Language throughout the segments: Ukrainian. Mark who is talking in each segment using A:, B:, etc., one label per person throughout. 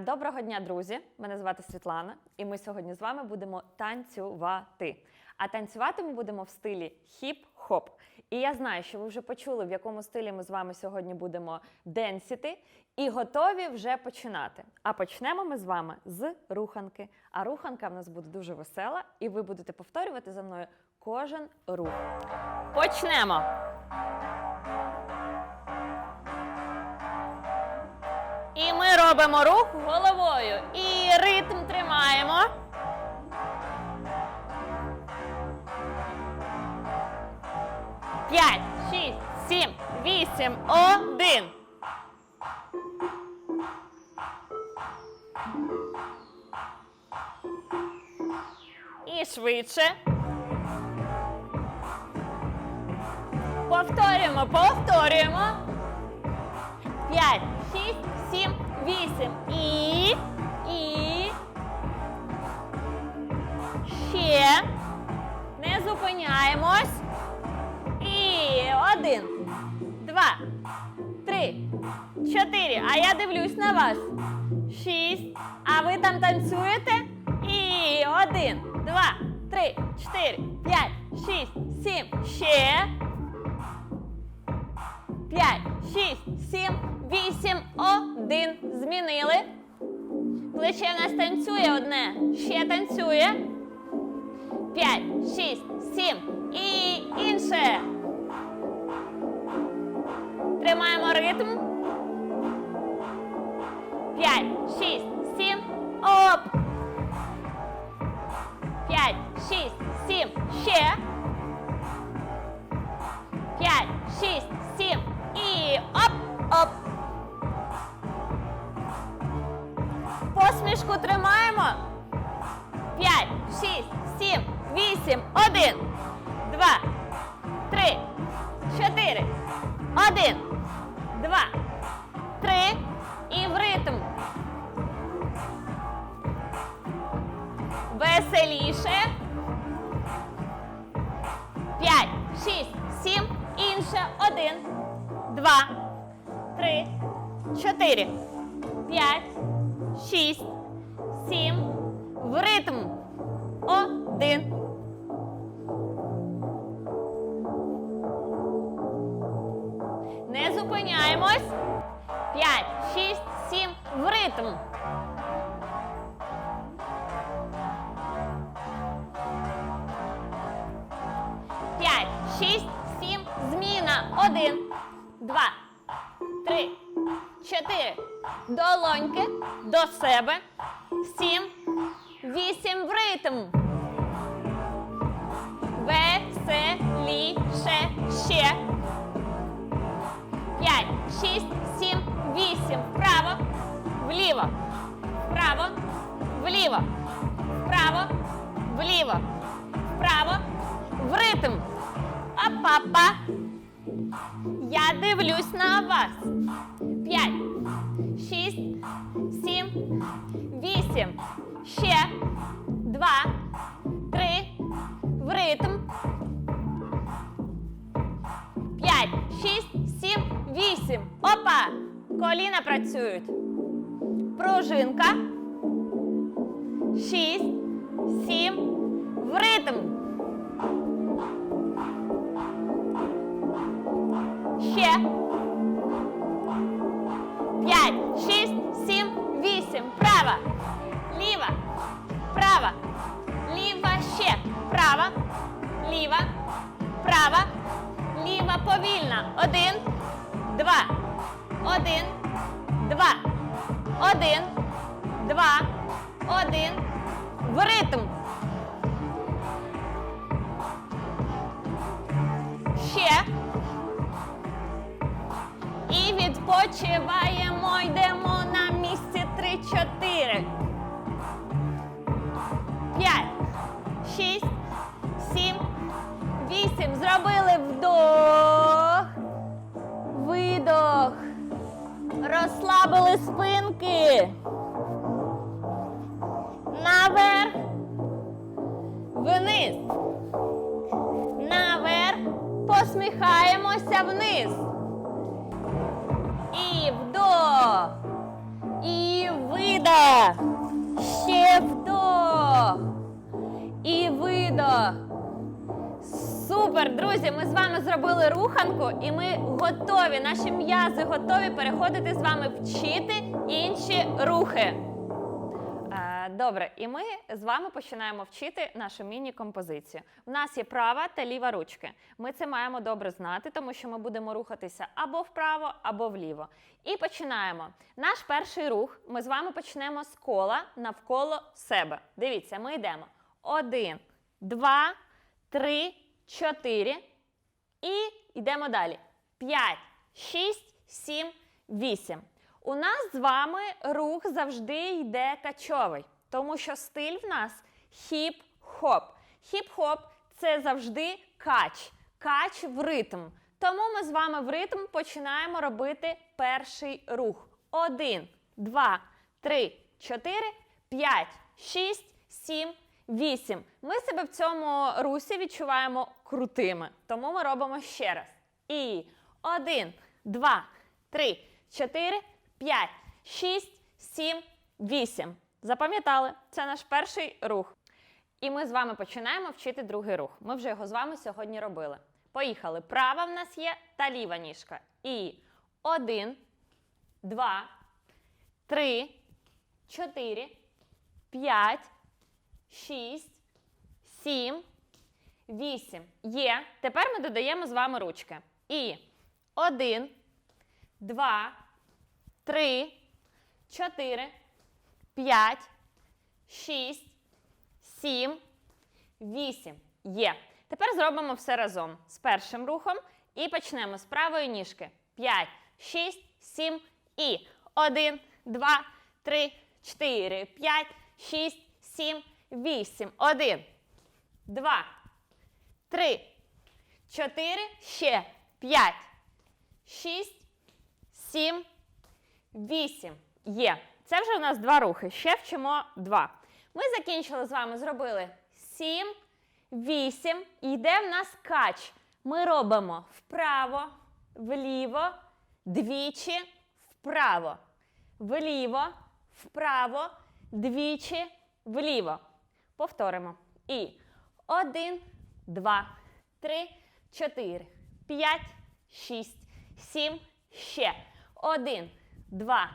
A: Доброго дня, друзі! Мене звати Світлана, і ми сьогодні з вами будемо танцювати. А танцювати ми будемо в стилі хіп-хоп. І я знаю, що ви вже почули, в якому стилі ми з вами сьогодні будемо денсіти, і готові вже починати. А почнемо ми з вами з руханки. А руханка в нас буде дуже весела, і ви будете повторювати за мною кожен рух. Почнемо! І ми робимо рух головою. І ритм тримаємо. П'ять, шість, сім, вісім, один. І швидше. Повторюємо, повторюємо. П'ять, шість, вісім. І. І. Ще. Не зупиняємось. І один, два, три, чотири. А я дивлюсь на вас. Шість. А ви там танцюєте? І один, два, три, чотири, п'ять, шість, сім. Ще. П'ять, шість, сім, вісім, один. Змінили. Плече в нас танцює одне. Ще танцює. П'ять, шість, сім. І інше. Тримаємо ритм. П'ять, шість, сім. Оп. П'ять, шість, сім. Ще. П'ять, шість, сім. І оп, оп. Посмішку тримаємо. П'ять, шість, сім, вісім, один, два, три, чотири, один, два, три. І в ритм. Веселіше. П'ять, шість, сім. Інше. Один, два, три, чотири, п'ять, шість, сім. В ритм. Один. Не зупиняємось. П'ять, шість, сім. В ритм. П'ять, шість, сім. Зміна. Один, два, три, чотири. Долоньки до себе. Сім, вісім в ритм. Веселіше ще. П'ять, шість, сім, вісім. Вправо, вліво, вправо, вліво, вправо, вліво, вправо, в ритм. Апапа. Я дивлюсь на вас. Вісім. Ще. Два, три. В ритм. П'ять, шість, сім, вісім. Опа! Коліна працюють. Пружинка. Шість, сім. В ритм. Ще. П'ять, шість, сім, вісім. Права. Ліва повільна. Один. Два. Один. Два. Один. Два. Один. В ритм. Ще. І відпочиваємо. Посміхаємося вниз. І вдох. І видох. Ще вдох. І видох. Супер, друзі! Ми з вами зробили руханку, і ми готові. Наші м'язи готові переходити з вами вчити інші рухи. Добре, і ми з вами починаємо вчити нашу міні-композицію. У нас є права та ліва ручки. Ми це маємо добре знати, тому що ми будемо рухатися або вправо, або вліво. І починаємо. Наш перший рух ми з вами почнемо з кола навколо себе. Дивіться, ми йдемо. Один, два, три, чотири. І йдемо далі. 5, 6, 7, 8. У нас з вами рух завжди йде качовий, тому що стиль в нас хіп-хоп. Хіп-хоп це завжди кач, кач в ритм. Тому ми з вами в ритм починаємо робити перший рух. Один, два, три, чотири, п'ять, шість, сім, вісім. Ми себе в цьому русі відчуваємо крутими. Тому ми робимо ще раз. І один, два, три, чотири, п'ять, шість, сім, вісім. Запам'ятали? Це наш перший рух. І ми з вами починаємо вчити другий рух. Ми вже його з вами сьогодні робили. Поїхали. Права в нас є та ліва ніжка. І один, два, три, чотири, п'ять, шість, сім, вісім. Є. Тепер ми додаємо з вами ручки. І один, два, три, чотири, п'ять, шість, сім, вісім. Є. Тепер зробимо все разом з першим рухом і почнемо з правої ніжки. П'ять, шість, сім і один, два, три, чотири, п'ять, шість, сім, вісім. Один, два, три, чотири, ще п'ять, шість, сім, вісім. Є. Це вже у нас два рухи. Ще вчимо два. Ми закінчили з вами, зробили сім, вісім. І йде в нас кач. Ми робимо вправо, вліво, двічі, вправо, вліво, вправо, двічі, вліво. Повторимо. І один, два, три, чотири, п'ять, шість, сім, ще. Один, два,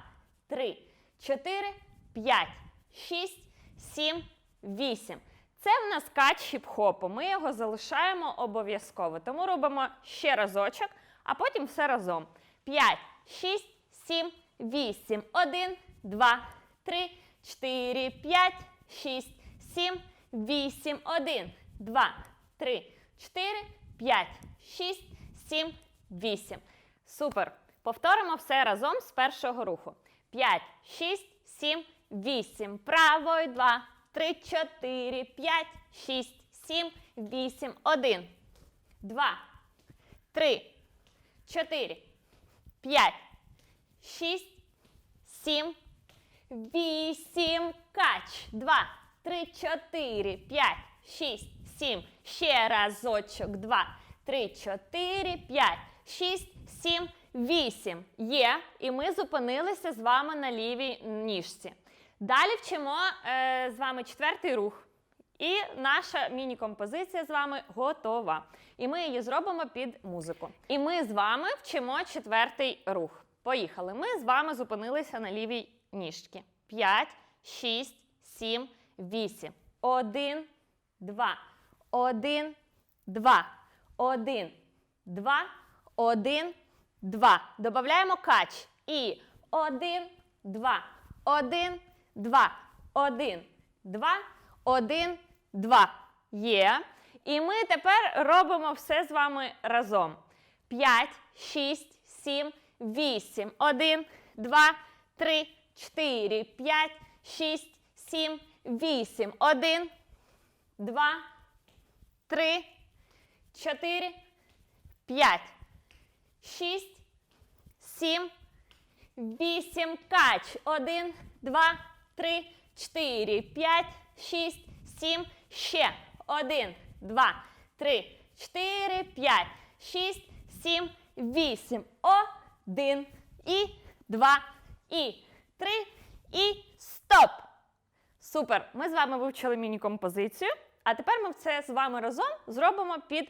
A: три, чотири, п'ять, шість, сім, вісім. Це в нас кач хіп-хопу. Ми його залишаємо обов'язково. Тому робимо ще разочок, а потім все разом. П'ять, шість, сім, вісім. Один, два, три, чотири, п'ять, шість, сім, вісім. Один, два, три, чотири, п'ять, шість, сім, вісім. Супер. Повторимо все разом з першого руху. 5, 6, 7, 8. Правою 2, 3, 4, 5, 6, 7, 8. 1, 2, 3, 4, 5, 6, 7, 8. Кач. 2, 3, 4, 5, 6, 7. Ще разочок. 2, 3, 4, 5, 6, 7, 8. Є. І ми зупинилися з вами на лівій ніжці. Далі вчимо е, з вами четвертий рух. І наша міні-композиція з вами готова. І ми її зробимо під музику. І ми з вами вчимо четвертий рух. Поїхали. Ми з вами зупинилися на лівій ніжці. 5, 6, 7, 8. 1, 2. 1, 2. 1, 2. 1, 2. Додаємо кач. І 1, 2. 1, 2. 1, 2. 1, 2. Є. І ми тепер робимо все з вами разом. 5, 6, 7, 8. 1, 2, 3, 4, 5, 6, 7, 8. 1, 2, 3, 4, 5, 6, 7, 8. Кач. 1, 2, 3, 4, 5, 6, 7. Ще. 1, 2, 3, 4, 5, 6, 7, 8. 1 і 2 і 3 і стоп. Супер! Ми з вами вивчили міні-композицію. А тепер ми це з вами разом зробимо під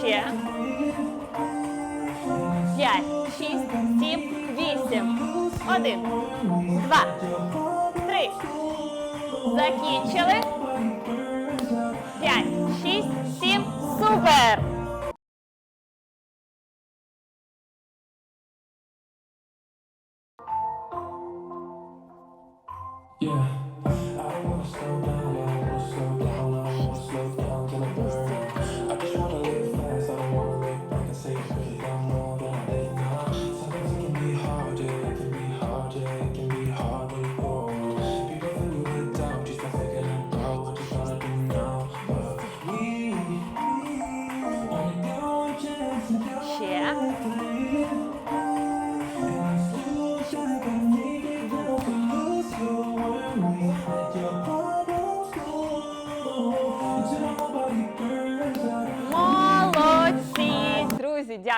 A: ще. П'ять, шість, сім, вісім. Один, два, три. Закінчили. П'ять, шість, сім. Супер!
B: Yeah.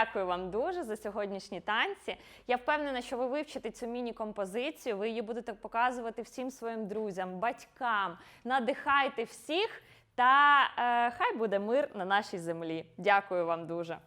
A: Дякую вам дуже за сьогоднішні танці. Я впевнена, що ви вивчите цю міні-композицію, ви її будете показувати всім своїм друзям, батькам. Надихайте всіх, та е, хай буде мир на нашій землі. Дякую вам дуже.